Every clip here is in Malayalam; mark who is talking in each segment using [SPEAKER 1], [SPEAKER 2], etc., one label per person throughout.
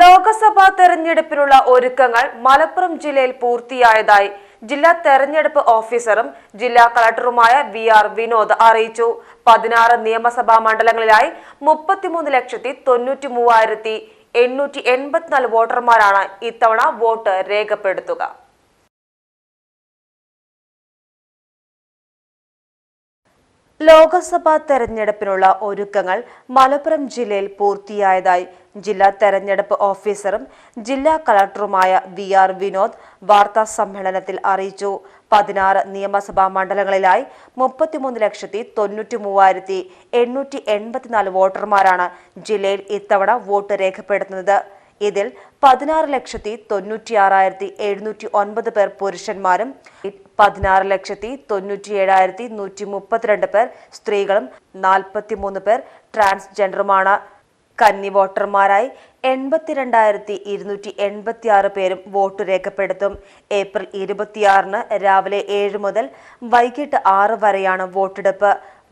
[SPEAKER 1] ലോക്സഭാ തെരഞ്ഞെടുപ്പിനുള്ള ഒരുക്കങ്ങൾ മലപ്പുറം ജില്ലയിൽ പൂർത്തിയായതായി ജില്ലാ തെരഞ്ഞെടുപ്പ് ഓഫീസറും ജില്ലാ കളക്ടറുമായ വി ആർ വിനോദ് അറിയിച്ചു പതിനാറ് നിയമസഭാ മണ്ഡലങ്ങളിലായി മുപ്പത്തിമൂന്ന് ലക്ഷത്തി തൊണ്ണൂറ്റി മൂവായിരത്തി എണ്ണൂറ്റി എൺപത്തിനാല് വോട്ടർമാരാണ് ഇത്തവണ വോട്ട് രേഖപ്പെടുത്തുക ലോക്സഭാ തെരഞ്ഞെടുപ്പിനുള്ള ഒരുക്കങ്ങൾ മലപ്പുറം ജില്ലയിൽ പൂർത്തിയായതായി ജില്ലാ തെരഞ്ഞെടുപ്പ് ഓഫീസറും ജില്ലാ കളക്ടറുമായ വി ആർ വിനോദ് വാർത്താ സമ്മേളനത്തിൽ അറിയിച്ചു പതിനാറ് നിയമസഭാ മണ്ഡലങ്ങളിലായി മുപ്പത്തിമൂന്ന് ലക്ഷത്തി തൊണ്ണൂറ്റി മൂവായിരത്തി എണ്ണൂറ്റി എൺപത്തിനാല് വോട്ടർമാരാണ് ജില്ലയിൽ ഇത്തവണ വോട്ട് രേഖപ്പെടുത്തുന്നത് ഇതിൽ പതിനാറ് ലക്ഷത്തി തൊണ്ണൂറ്റി ആറായിരത്തി എഴുന്നൂറ്റി ഒൻപത് പേർ പുരുഷന്മാരും പതിനാറ് ലക്ഷത്തി തൊണ്ണൂറ്റി ഏഴായിരത്തി നൂറ്റി മുപ്പത്തിരണ്ട് പേർ സ്ത്രീകളും നാൽപ്പത്തി മൂന്ന് പേർ ട്രാൻസ്ജെൻഡറുമാണ് കന്നി വോട്ടർമാരായി എൺപത്തിരണ്ടായിരത്തി ഇരുന്നൂറ്റി എൺപത്തി ആറ് പേരും വോട്ട് രേഖപ്പെടുത്തും ഏപ്രിൽ ഇരുപത്തിയാറിന് രാവിലെ ഏഴ് മുതൽ വൈകിട്ട് ആറ് വരെയാണ് വോട്ടെടുപ്പ്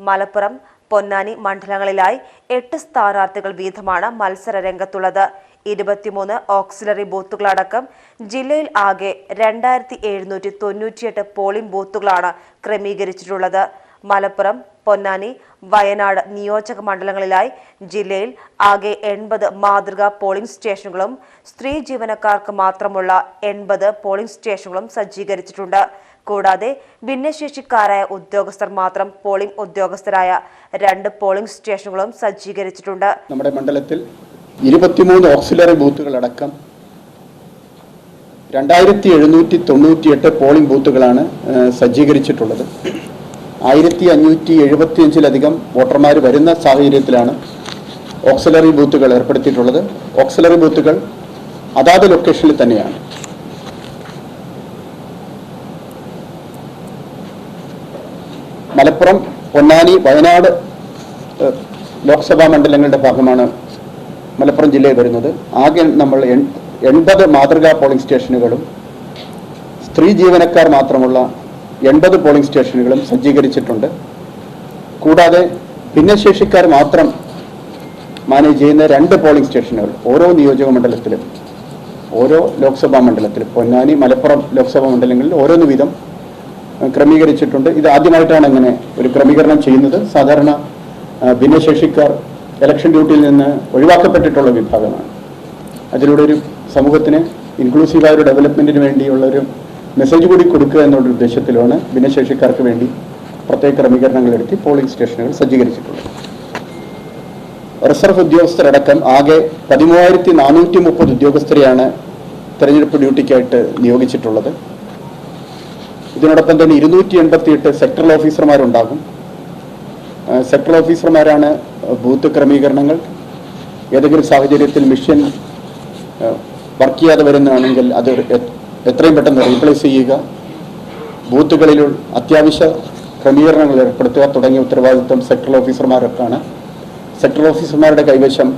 [SPEAKER 1] മലപ്പുറം പൊന്നാനി മണ്ഡലങ്ങളിലായി എട്ട് സ്ഥാനാർത്ഥികൾ വീതമാണ് മത്സര രംഗത്തുള്ളത് ഇരുപത്തിമൂന്ന് ഓക്സിലറി ബൂത്തുകളടക്കം ജില്ലയിൽ ആകെ രണ്ടായിരത്തി എഴുന്നൂറ്റി തൊണ്ണൂറ്റിയെട്ട് പോളിംഗ് ബൂത്തുകളാണ് ക്രമീകരിച്ചിട്ടുള്ളത് മലപ്പുറം പൊന്നാനി വയനാട് നിയോജക മണ്ഡലങ്ങളിലായി ജില്ലയിൽ ആകെ എൺപത് മാതൃകാ പോളിംഗ് സ്റ്റേഷനുകളും സ്ത്രീ ജീവനക്കാർക്ക് മാത്രമുള്ള എൺപത് പോളിംഗ് സ്റ്റേഷനുകളും സജ്ജീകരിച്ചിട്ടുണ്ട് കൂടാതെ ഭിന്നശേഷിക്കാരായ ഉദ്യോഗസ്ഥർ മാത്രം പോളിംഗ് ഉദ്യോഗസ്ഥരായ രണ്ട് പോളിംഗ് സ്റ്റേഷനുകളും സജ്ജീകരിച്ചിട്ടുണ്ട് നമ്മുടെ മണ്ഡലത്തിൽ ഇരുപത്തിമൂന്ന് ഓക്സിലറി
[SPEAKER 2] ബൂത്തുകളടക്കം രണ്ടായിരത്തി എഴുന്നൂറ്റി തൊണ്ണൂറ്റിയെട്ട് പോളിംഗ് ബൂത്തുകളാണ് സജ്ജീകരിച്ചിട്ടുള്ളത് ആയിരത്തി അഞ്ഞൂറ്റി അഞ്ചിലധികം വോട്ടർമാർ വരുന്ന സാഹചര്യത്തിലാണ് ഓക്സിലറി ബൂത്തുകൾ ഏർപ്പെടുത്തിയിട്ടുള്ളത് ഓക്സിലറി ബൂത്തുകൾ അതാത് ലൊക്കേഷനിൽ തന്നെയാണ് മലപ്പുറം പൊന്നാനി വയനാട് ലോക്സഭാ മണ്ഡലങ്ങളുടെ ഭാഗമാണ് മലപ്പുറം ജില്ലയിൽ വരുന്നത് ആകെ നമ്മൾ എൺപത് മാതൃകാ പോളിംഗ് സ്റ്റേഷനുകളും സ്ത്രീ ജീവനക്കാർ മാത്രമുള്ള എൺപത് പോളിംഗ് സ്റ്റേഷനുകളും സജ്ജീകരിച്ചിട്ടുണ്ട് കൂടാതെ ഭിന്നശേഷിക്കാർ മാത്രം മാനേജ് ചെയ്യുന്ന രണ്ട് പോളിംഗ് സ്റ്റേഷനുകൾ ഓരോ നിയോജക മണ്ഡലത്തിലും ഓരോ ലോക്സഭാ മണ്ഡലത്തിലും പൊന്നാനി മലപ്പുറം ലോക്സഭാ മണ്ഡലങ്ങളിൽ ഓരോന്ന് വീതം ക്രമീകരിച്ചിട്ടുണ്ട് ഇത് ആദ്യമായിട്ടാണ് ഇങ്ങനെ ഒരു ക്രമീകരണം ചെയ്യുന്നത് സാധാരണ ഭിന്നശേഷിക്കാർ ഇലക്ഷൻ ഡ്യൂട്ടിയിൽ നിന്ന് ഒഴിവാക്കപ്പെട്ടിട്ടുള്ള വിഭാഗമാണ് അതിലൂടെ ഒരു സമൂഹത്തിന് ഇൻക്ലൂസീവായ ഒരു ഡെവലപ്മെൻറ്റിന് വേണ്ടിയുള്ള ഒരു മെസ്സേജ് കൂടി കൊടുക്കുക എന്നുള്ള ഉദ്ദേശത്തിലാണ് ഭിന്നശേഷിക്കാർക്ക് വേണ്ടി പ്രത്യേക ക്രമീകരണങ്ങൾ എടുത്തി പോളിംഗ് സ്റ്റേഷനുകൾ സജ്ജീകരിച്ചിട്ടുള്ളത് റിസർവ് ഉദ്യോഗസ്ഥരടക്കം ആകെ പതിമൂവായിരത്തി നാനൂറ്റി മുപ്പത് ഉദ്യോഗസ്ഥരെയാണ് തെരഞ്ഞെടുപ്പ് ഡ്യൂട്ടിക്കായിട്ട് നിയോഗിച്ചിട്ടുള്ളത് ഇതിനോടൊപ്പം തന്നെ ഇരുന്നൂറ്റി എൺപത്തിയെട്ട് സെക്ടറൽ ഓഫീസർമാരുണ്ടാകും സെക്ടറൽ ഓഫീസർമാരാണ് ബൂത്ത് ക്രമീകരണങ്ങൾ ഏതെങ്കിലും സാഹചര്യത്തിൽ മിഷൻ വർക്ക് ചെയ്യാതെ വരുന്നതാണെങ്കിൽ അത് എത്രയും പെട്ടെന്ന് റീപ്ലേസ് ചെയ്യുക ബൂത്തുകളിൽ അത്യാവശ്യ ക്രമീകരണങ്ങൾ ഏർപ്പെടുത്തുക തുടങ്ങിയ ഉത്തരവാദിത്വം സെക്ടറൽ ഓഫീസർമാർക്കാണ് സെക്ടറൽ ഓഫീസർമാരുടെ കൈവശം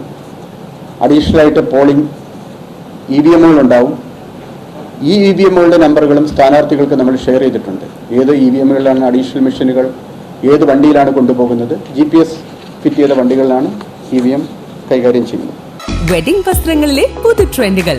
[SPEAKER 2] അഡീഷണലായിട്ട് പോളിംഗ് ഇ വി എമ്മുകളുണ്ടാവും ഈ ഇ e വി എമ്മുകളുടെ നമ്പറുകളും സ്ഥാനാർത്ഥികൾക്ക് നമ്മൾ ഷെയർ ചെയ്തിട്ടുണ്ട് ഏത് ഇ വി എമ്മുകളിലാണ് അഡീഷണൽ മെഷീനുകൾ ഏത് വണ്ടിയിലാണ് കൊണ്ടുപോകുന്നത് ജി പി എസ് ഫിറ്റ് ചെയ്ത വണ്ടികളിലാണ് ഇ വി എം കൈകാര്യം
[SPEAKER 3] ചെയ്യുന്നത് വെഡിംഗ് വസ്ത്രങ്ങളിലെ പുതു ട്രെൻഡുകൾ